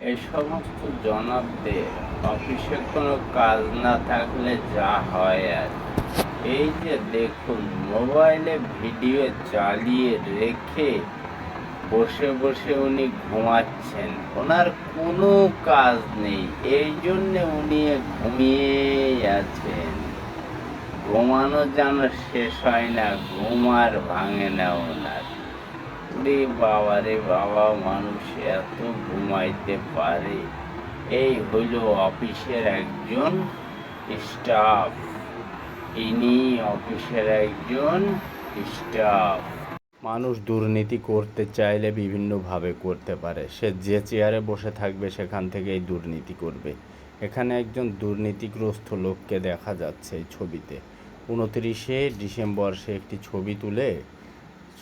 এই সমস্ত জনাবদের অফিসে কোনো কাজ না থাকলে যা হয় আর। এই যে দেখুন, মোবাইলে ভিডিও চালিয়ে রেখে বসে বসে উনি ঘুমাচ্ছেন। ওনার কোনো কাজ নেই, এই জন্যে উনি ঘুমিয়ে আছেন। ঘুমানো যেন শেষ হয় না, ঘুম আর ভাঙে না ওনার। রে বাবা রে বাবা, মানুষ এত ঘুমাইতে পারে। এই হইল অফিসের একজন স্টাফ। ইনি অফিসের একজন স্টাফ। মানুষ দুর্নীতি করতে চাইলে বিভিন্নভাবে করতে পারে। সে যে চেয়ারে বসে থাকবে, সেখান থেকেই দুর্নীতি করবে। এখানে একজন দুর্নীতিগ্রস্ত লোককে দেখা যাচ্ছে এই ছবিতে। উনত্রিশে ডিসেম্বর সে একটি ছবি তুলে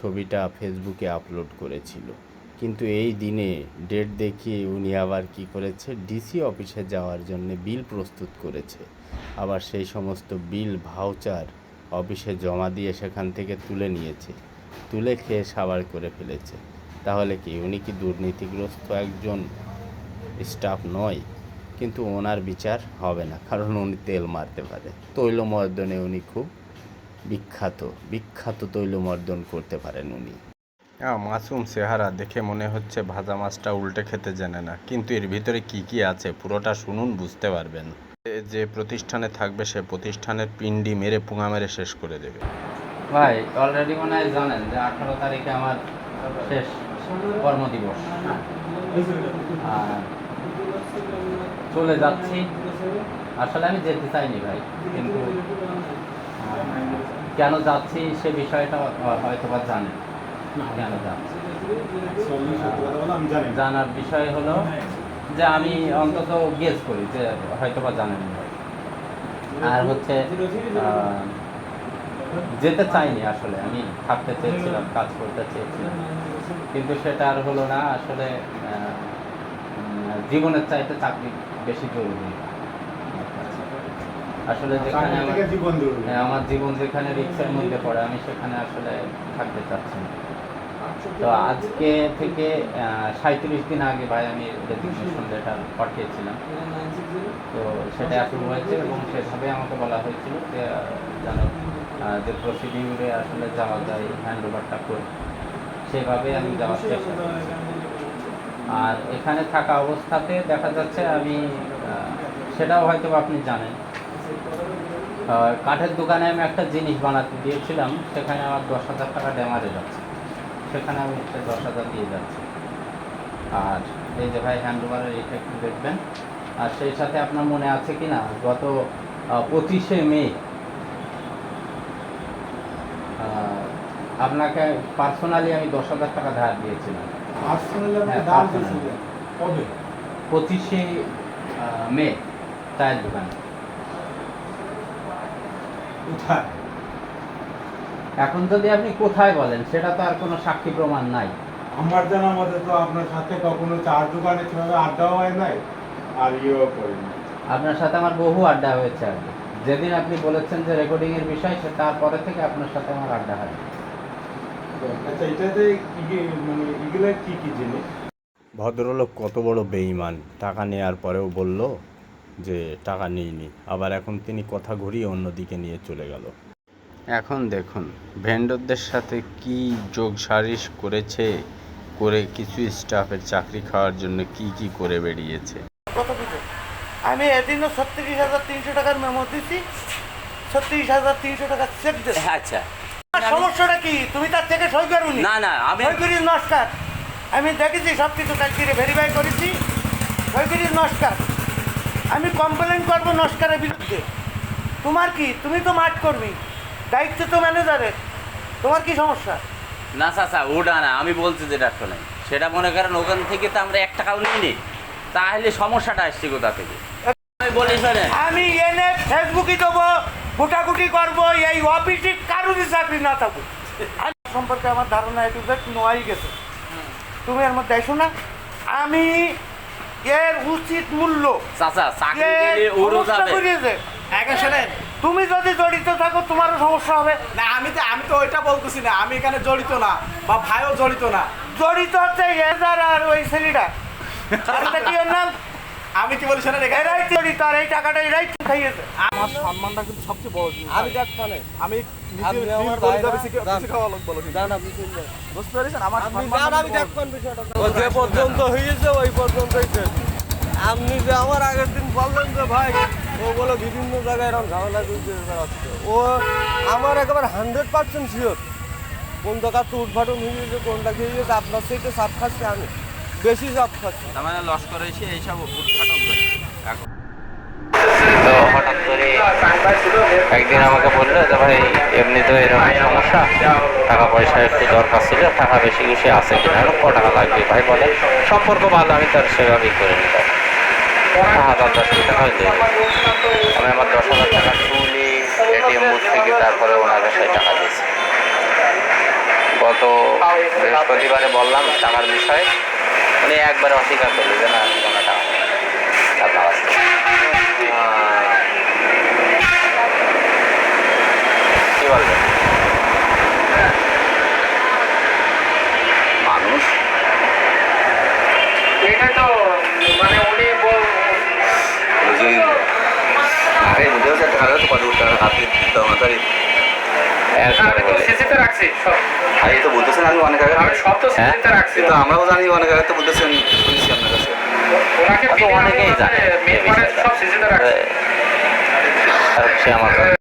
ছবিটা ফেসবুকে আপলোড করেছিল। কিন্তু এই দিনে ডেট দেখিয়ে উনি আবার কি করেছে? ডিসি অফিসে যাওয়ার জন্য বিল প্রস্তুত করেছে। আবার সেই সমস্ত বিল, ভাউচার অফিসে জমা দিয়ে সেখান থেকে তুলে নিয়েছে। তুলে খেয়ে সাবার করে ফেলেছে। তাহলে কি উনি কি দুর্নীতিগ্রস্ত একজন স্টাফ নয়? কিন্তু ওনার বিচার হবে না, কারণ উনি তেল মারতে পারে। তৈল তৈলমর্দনে উনি খুব বিখ্যাত বিখ্যাত তৈলমর্দন করতে পারেন উনি। হ্যাঁ মাসুম চেহারা দেখে মনে হচ্ছে ভাজা মাছটা উল্টে খেতে জানে না। কিন্তু এর ভিতরে কি কি আছে পুরোটা শুনুন বুঝতে পারবেন। যে প্রতিষ্ঠানে থাকবে সে প্রতিষ্ঠানের পিন্ডি মেরে পুঙা মেরে শেষ করে দেবে। ভাই অলরেডি মনে হয় জানেন যে আঠারো তারিখে আমার শেষ কর্মদিবস। চলে যাচ্ছি। আসলে আমি যেতে চাইনি ভাই কিন্তু কেন যাচ্ছি সে বিষয়টা হয়তো বা জানেন কেন যাচ্ছি? জানার বিষয় হলো যে আমি অন্তত গেস করি যে হয়তো বা জানেন আর হচ্ছে আহ, যেতে চাইনি আসলে। আমি থাকতে চেয়েছিলাম কাজ করতে চেয়েছিলাম। কিন্তু সেটা আর হলো না। আসলে আহ, জীবনের চাইতে চাকরি বেশি জরুরি। কাছে। আসলে যেখানে আমার হ্যাঁ, আমার জীবন যেখানে রিক্সের মধ্যে পড়ে আমি সেখানে আসলে থাকতে চাচ্ছি না। তো আজকে থেকে সাঁত্রিশ দিন আগে ভাই আমি রেজিগনেশন লেটার পাঠিয়েছিলাম। তো সেটা অ্যাপ্রুভ হয়েছে এবং সেভাবে আমাকে বলা হয়েছিল যে যেন যে প্রসিডিউরে আসলে যাওয়া যায় হ্যান্ড ওভারটা করে। সেভাবে আমি যাওয়ার চেষ্টা আর এখানে থাকা অবস্থাতে দেখা যাচ্ছে আমি সেটাও হয়তো আপনি জানেন কাঠের দোকানে আমি একটা জিনিস বানাতে দিয়েছিলাম সেখানে আমার দশ হাজার টাকা ড্যামারে যাচ্ছে। সেখানে আমি হচ্ছে দশ হাজার দিয়ে যাচ্ছি। আর এই যে ভাই হ্যান্ড ওভারের এটা একটু দেখবেন। আর সেই সাথে আপনার মনে আছে কি না গত পঁচিশে মে আপনাকে পার্সোনালি আমি দশ হাজার টাকা ধার দিয়েছিলাম। হ্যাঁ, পঁচিশে মে চায়ের দোকানে। এখন যদি আপনি কোথায় বলেন সেটা তো আর কোনো সাক্ষী প্রমাণ নাই। আমার জানা মতে তো আপনার সাথে কখনো চার দোকানে সেভাবে আড্ডাও হয় নাই আর ইয়েও করিনি আপনার সাথে আমার বহু আড্ডা হয়েছে আগে যেদিন আপনি বলেছেন যে রেকর্ডিং এর বিষয় সে তারপরে থেকে আপনার সাথে আমার আড্ডা হয় আচ্ছা এটাতে কি কি মানে এগুলো কি কি জিনিস? ভদ্রলোক কত বড় বেঈমান টাকা নেওয়ার পরেও বলল যে টাকা নিইনি। আবার এখন তিনি কথা ঘুরিয়ে অন্যদিকে নিয়ে চলে গেল। এখন দেখুন ভেন্ডরদের সাথে কি যোগ সারিশ করেছে করে কিছু স্টাফের চাকরি খাওয়ার জন্য কি কি করে বেরিয়েছে? আমি এদিনও ছত্রিশ হাজার তিনশো টাকার মেমো দিছি ছত্রিশ হাজার তিনশো টাকার চেক দে আচ্ছা। সমস্যাটা কি? তুমি তার থেকে সই করুনি? না না আমি সই করিস নস্কার আমি দেখেছি সব কিছু কালকে ভেরিফাই করেছি। সই করিস নস্কার আমি কমপ্লেন করব নস্কারের বিরুদ্ধে। তোমার কি? তুমি তো মাঠ করবি দায়িত্ব তো ম্যানেজারের তোমার কি সমস্যা? না চাচা ওটা না। আমি বলছি যেটা শোনেন। সেটা মনে করেন ওখান থেকে তো আমরা এক টাকাও নিইনি। তাহলে সমস্যাটা আসছে কোথা থেকে? আমি বলি শোনেন। আমি এনে ফেসবুকে দেবো গুটাগুটি করব এই অফিসে কারোরই চাকরি না থাকুক। সম্পর্কে আমার ধারণা একটু নোয়াই গেছে। তুমি এর মধ্যে এসো না। আমি এর উচিত মূল্য। চাচা চাকরি এর ওরও যাবে। করিয়েছে শোনেন। তুমি যদি জড়িত থাকো তোমারও সমস্যা হবে। না আমি তো আমি তো ওইটা বলতেছি না। আমি এখানে জড়িত না বা ভাইও জড়িত না। জড়িত হচ্ছে এজার আর ওই ছেলেটা কি ওর নাম? আমি কি বলি এরাই চুরি তার এই টাকাটা এরাই খাইয়েছে আমার সম্মানটা কিন্তু সবচেয়ে বড় জিনিস। আমি দেখ মানে আমি আপনি নিজে আমার আমার করে ভাই বেশি খাওয়া লোক বলো জান আপনি বুঝতে পেরেছেন? আমার সম্মান আমি কিন্তু কোন বিষয়টা ও যে পর্যন্ত হয়েছে ওই পর্যন্তই শেষ। আপনি যে আমার আগের দিন বললেন যে ভাই ও বলে বিভিন্ন জায়গায় এরকম ঝামেলা বেড়াচ্ছে ও আমার একেবারে হান্ড্রেড পার্সেন্ট শিওর কোন জায়গাতে উদ্ঘাটন হয়ে গেছে কোনটা খেয়ে গেছে আপনার থেকে চাপ খাচ্ছি আমি বেশি চাপ খাচ্ছি। তার মানে লস্করে এসে এইসব উদ্ঘাটন হয়েছে এখন। তো হঠাৎ করে একদিন আমাকে বলল যে ভাই এমনি তো এরকম সমস্যা। টাকা পয়সা একটু দরকার ছিল টাকা বেশি বেশি আছে কিনা? ক টাকা লাগবে? ভাই বলে সম্পর্ক ভালো আমি তার সেভাবেই করে নিতাম হ্যাঁ দশ টাকা হয়ে আমি আমার দশ হাজার টাকা তুলি এটিএম বুথ থেকে তারপরে ওনাকে সেই টাকা দিয়েছি। গত বৃহস্পতিবারে বললাম টাকার বিষয়ে উনি একবারে অস্বীকার করল যে না আমি কোনো টাকা আপনার কি বলবেন মানুষ? এটা তো মানে উনি বল- আমি তো সিসিতে রাখছি সব। এই তো বলতেছেন আমি অনেক আগে। আমি সব তো হ্যাঁ? রাখছি কিন্তু আমরাও জানি অনেক আগে তো বলতেছেন শুনছি আপনার কাছে। ওনাকে অনেকেই জানে। এই মেন সব সিসিতে রাখছি। আর আমার